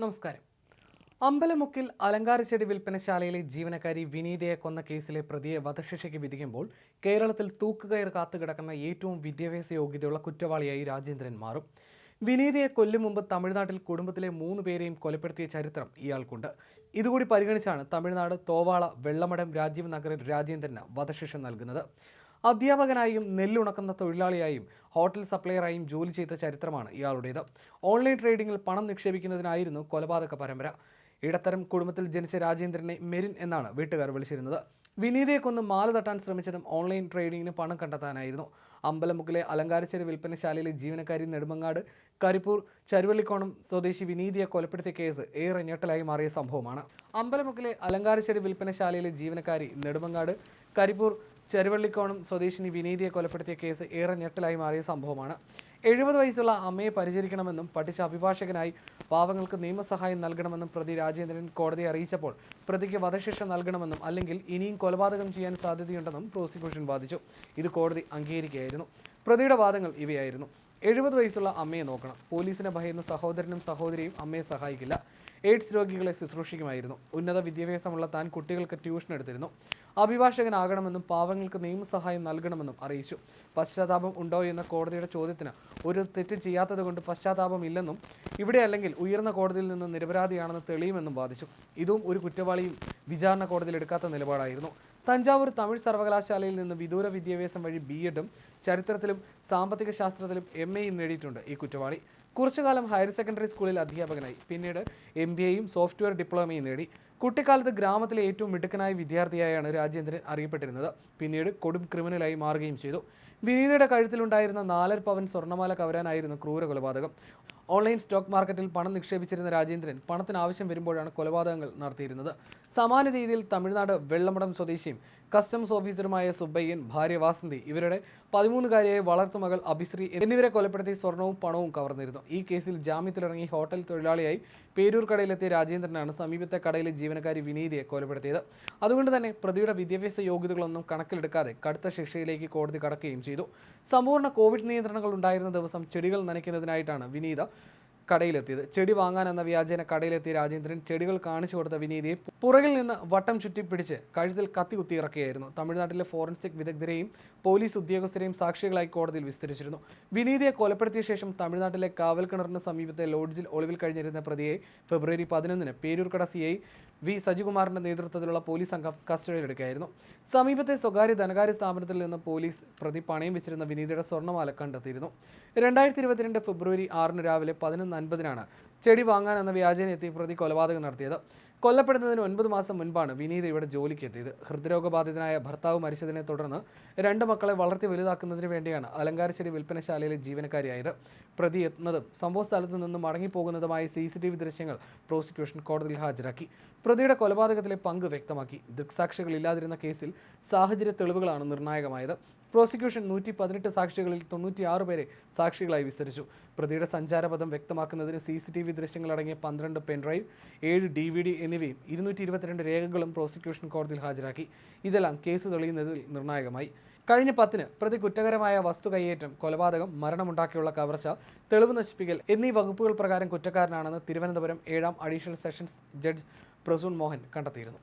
നമസ്കാരം. അമ്പലമുക്കിൽ അലങ്കാരച്ചെടി വിൽപ്പനശാലയിലെ ജീവനക്കാരി വിനീതയെ കൊന്ന കേസിലെ പ്രതിയെ വധശിക്ഷയ്ക്ക് വിധിക്കുമ്പോൾ കേരളത്തിൽ തൂക്കുകയർ കാത്തുകിടക്കുന്ന ഏറ്റവും വിദ്യാഭ്യാസ യോഗ്യതയുള്ള കുറ്റവാളിയായി രാജേന്ദ്രൻ മാറും. വിനീതയെ കൊല്ലും മുമ്പ് തമിഴ്നാട്ടിൽ കുടുംബത്തിലെ മൂന്ന് പേരെയും കൊലപ്പെടുത്തിയ ചരിത്രം ഇയാൾക്കുണ്ട്. ഇതുകൂടി പരിഗണിച്ചാണ് തമിഴ്നാട് തോവാള വെള്ളമടം രാജീവ് നഗറിൽ രാജേന്ദ്രന് വധശിക്ഷ നൽകുന്നത്. അധ്യാപകനായും നെല്ലുണക്കുന്ന തൊഴിലാളിയായും ഹോട്ടൽ സപ്ലയറായും ജോലി ചെയ്ത ചരിത്രമാണ് ഇയാളുടേത്. ഓൺലൈൻ ട്രേഡിംഗിൽ പണം നിക്ഷേപിക്കുന്നതിനായിരുന്നു കൊലപാതക പരമ്പര. ഇടത്തരം കുടുംബത്തിൽ ജനിച്ച രാജേന്ദ്രനെ മെരിൻ എന്നാണ് വീട്ടുകാർ വിളിച്ചിരുന്നത്. വിനീതയെ കൊന്ന് മാല തട്ടാൻ ശ്രമിച്ചതും ഓൺലൈൻ ട്രേഡിങ്ങിന് പണം കണ്ടെത്താനായിരുന്നു. അമ്പലമുക്കിലെ അലങ്കാരച്ചെരു വിൽപ്പനശാലയിലെ ജീവനക്കാരി നെടുമങ്ങാട് കരിപ്പൂർ ചരുവള്ളിക്കോണം സ്വദേശി വിനീതിയെ കൊലപ്പെടുത്തിയ കേസ് ഏറെ ഞെട്ടലായി മാറിയ സംഭവമാണ്. അമ്പലമുക്കിലെ അലങ്കാരച്ചെടി വിൽപ്പനശാലയിലെ ജീവനക്കാരി നെടുമങ്ങാട് കരിപ്പൂർ ചെറുവള്ളിക്കോണം സ്വദേശിനി വിനീതിയെ കൊലപ്പെടുത്തിയ കേസ് ഏറെ ഞെട്ടലായി മാറിയ സംഭവമാണ്. എഴുപത് വയസ്സുള്ള അമ്മയെ പരിചരിക്കണമെന്നും പഠിച്ച അഭിഭാഷകനായി പാവങ്ങൾക്ക് നിയമസഹായം നൽകണമെന്നും പ്രതി രാജേന്ദ്രൻ കോടതിയെ അറിയിച്ചപ്പോൾ പ്രതിക്ക് വധശിക്ഷ നൽകണമെന്നും അല്ലെങ്കിൽ ഇനിയും കൊലപാതകം ചെയ്യാൻ സാധ്യതയുണ്ടെന്നും പ്രോസിക്യൂഷൻ വാദിച്ചു. ഇത് കോടതി അംഗീകരിക്കുകയായിരുന്നു. പ്രതിയുടെ വാദങ്ങൾ ഇവയായിരുന്നു. എഴുപത് വയസ്സുള്ള അമ്മയെ നോക്കണം. പോലീസിനെ ഭയന്ന സഹോദരനും സഹോദരിയും അമ്മയെ സഹായിക്കില്ല. എയ്ഡ്സ് രോഗികളെ ശുശ്രൂഷിക്കുമായിരുന്നു ഉന്നത വിദ്യാഭ്യാസമുള്ള താൻ കുട്ടികൾക്ക് ട്യൂഷൻ എടുത്തിരുന്നു. അഭിഭാഷകനാകണമെന്നും പാവങ്ങൾക്ക് നിയമസഹായം നൽകണമെന്നും അറിയിച്ചു. പശ്ചാത്താപം ഉണ്ടോ എന്ന കോടതിയുടെ ചോദ്യത്തിന് ഒരു തെറ്റ് ചെയ്യാത്തതുകൊണ്ട് പശ്ചാത്താപം ഇല്ലെന്നും ഇവിടെ അല്ലെങ്കിൽ ഉയർന്ന കോടതിയിൽ നിന്ന് നിരപരാധിയാണെന്ന് തെളിയുമെന്നും വാദിച്ചു. ഇതും ഒരു കുറ്റവാളിയും വിചാരണ കോടതിയിൽ എടുക്കാത്ത നിലപാടായിരുന്നു. തഞ്ചാവൂർ തമിഴ് സർവകലാശാലയിൽ നിന്ന് വിദൂര വിദ്യാഭ്യാസം വഴി ബി എഡും ചരിത്രത്തിലും സാമ്പത്തിക ശാസ്ത്രത്തിലും എം എയും നേടിയിട്ടുണ്ട് ഈ കുറ്റവാളി. കുറച്ചുകാലം ഹയർ സെക്കൻഡറി സ്കൂളിൽ അധ്യാപകനായി. പിന്നീട് എം ബി എയും സോഫ്റ്റ്വെയർ ഡിപ്ലോമയും നേടി. കുട്ടിക്കാലത്ത് ഗ്രാമത്തിലെ ഏറ്റവും മിടുക്കനായ വിദ്യാർത്ഥിയായാണ് രാജേന്ദ്രൻ അറിയപ്പെട്ടിരുന്നത്. പിന്നീട് കൊടും ക്രിമിനലായി മാറുകയും ചെയ്തു. വിനീതയുടെ കഴുത്തിലുണ്ടായിരുന്ന നാലര പവൻ സ്വർണമാല കവരാനായിരുന്നു ക്രൂര കൊലപാതകം ഓൺലൈൻ സ്റ്റോക്ക് മാർക്കറ്റിൽ പണം നിക്ഷേപിച്ചിരുന്ന രാജേന്ദ്രൻ പണത്തിന് ആവശ്യം വരുമ്പോഴാണ് കൊലപാതകങ്ങൾ നടത്തിയിരുന്നത്. സമാന രീതിയിൽ തമിഴ്നാട് വെള്ളമടം സ്വദേശിയും കസ്റ്റംസ് ഓഫീസറുമായ സുബ്ബയ്യൻ ഭാര്യ വാസന്തി ഇവരുടെ പതിമൂന്നുകാരിയായ വളർത്തുമകൾ അഭിശ്രീ എന്നിവരെ കൊലപ്പെടുത്തി സ്വർണവും പണവും കവർന്നിരുന്നു. ഈ കേസിൽ ജാമ്യത്തിലിറങ്ങി ഹോട്ടൽ തൊഴിലാളിയായി പേരൂർ കടയിലെത്തിയ രാജേന്ദ്രനാണ് സമീപത്തെ കടയിലെ ജീവനക്കാരി വിനീതിയെ കൊലപ്പെടുത്തിയത്. അതുകൊണ്ട് തന്നെ പ്രതിയുടെ വിദ്യാഭ്യാസ യോഗ്യതകളൊന്നും കണക്കിലെടുക്കാതെ കടുത്ത ശിക്ഷയിലേക്ക് കോടതി കടക്കുകയും ചെയ്തു. സമ്പൂർണ കോവിഡ് നിയന്ത്രണങ്ങൾ ഉണ്ടായിരുന്ന ദിവസം ചെടികൾ നനയ്ക്കുന്നതിനായിട്ടാണ് വിനീത കടയിലെത്തിയത്. ചെടി വാങ്ങാൻ എന്ന വ്യാജേന കടയിലെത്തിയ രാജേന്ദ്രൻ ചെടികൾ കാണിച്ചു കൊടുത്ത വിനീതിയെ പുറകിൽ നിന്ന് വട്ടം ചുറ്റി പിടിച്ച് കഴുത്തിൽ കത്തി കുത്തി കുത്തിയിറക്കുകയായിരുന്നു തമിഴ്നാട്ടിലെ ഫോറൻസിക് വിദഗ്ധരെയും പോലീസ് ഉദ്യോഗസ്ഥരെയും സാക്ഷികളായി കോടതിയിൽ വിസ്തരിച്ചിരുന്നു. വിനീതിയെ കൊലപ്പെടുത്തിയ ശേഷം തമിഴ്നാട്ടിലെ കാവൽ കിണറിന് സമീപത്തെ ലോഡ്ജിൽ ഒളിവിൽ കഴിഞ്ഞിരുന്ന പ്രതിയെ ഫെബ്രുവരി പതിനൊന്നിന് പേരൂർക്കട സി ഐ വി സജികുമാറിന്റെ നേതൃത്വത്തിലുള്ള പോലീസ് സംഘം കസ്റ്റഡിയിലെടുക്കുകയായിരുന്നു. സമീപത്തെ സ്വകാര്യ ധനകാര്യ സ്ഥാപനത്തിൽ നിന്ന് പോലീസ് പ്രതി പണയം വെച്ചിരുന്ന വിനീതയുടെ സ്വർണമാല കണ്ടെത്തിയിരുന്നു. രണ്ടായിരത്തി ഇരുപത്തിരണ്ട് ഫെബ്രുവരി ആറിന് രാവിലെ പതിനൊന്ന് അൻപതിനാണ് ചെടി വാങ്ങാൻ എന്ന വ്യാജേന എത്തി പ്രതി കൊലപാതകം നടത്തിയത്. കൊല്ലപ്പെടുന്നതിന് ഒൻപത് മാസം മുൻപാണ് വിനീത് ഇവിടെ ജോലിക്ക് എത്തിയത് ഹൃദ്രോഗബാധിതനായ ഭർത്താവ് മരിച്ചതിനെ തുടർന്ന് രണ്ട് മക്കളെ വളർത്തി വലുതാക്കുന്നതിന് വേണ്ടിയാണ് അലങ്കാരശ്ശേരി വിൽപ്പനശാലയിലെ ജീവനക്കാരിയായത്. പ്രതി എത്തുന്നതും സംഭവ സ്ഥലത്ത് നിന്ന് മടങ്ങിപ്പോകുന്നതുമായ സി സി ടി വി ദൃശ്യങ്ങൾ പ്രോസിക്യൂഷൻ കോടതിയിൽ ഹാജരാക്കി. പ്രതിയുടെ കൊലപാതകത്തിലെ പങ്ക് വ്യക്തമാക്കി. ദൃക്സാക്ഷികളില്ലാതിരുന്ന കേസിൽ സാഹചര്യ തെളിവുകളാണ് നിർണായകമായത്. പ്രോസിക്യൂഷൻ നൂറ്റി പതിനെട്ട് സാക്ഷികളിൽ തൊണ്ണൂറ്റിയാറ് പേരെ സാക്ഷികളായി വിസ്തരിച്ചു. പ്രതിയുടെ സഞ്ചാരപഥം വ്യക്തമാക്കുന്നതിന് സി സി ടി വി ദൃശ്യങ്ങളടങ്ങിയ പന്ത്രണ്ട് പെൻഡ്രൈവ് ഏഴ് ഡി വി ഡി എന്നിവയും ഇരുന്നൂറ്റി ഇരുപത്തിരണ്ട് രേഖകളും പ്രോസിക്യൂഷൻ കോടതിയിൽ ഹാജരാക്കി. ഇതെല്ലാം കേസ് തെളിയുന്നതിൽ നിർണായകമായി. കഴിഞ്ഞ പത്തിന് പ്രതി കുറ്റകരമായ വസ്തു കൈയേറ്റം കൊലപാതകം മരണമുണ്ടാക്കിയുള്ള കവർച്ച തെളിവ് നശിപ്പിക്കൽ എന്നീ വകുപ്പുകൾ പ്രകാരം കുറ്റക്കാരനാണെന്ന് തിരുവനന്തപുരം ഏഴാം additional sessions judge Prasoon Mohan കണ്ടെത്തിയിരുന്നു.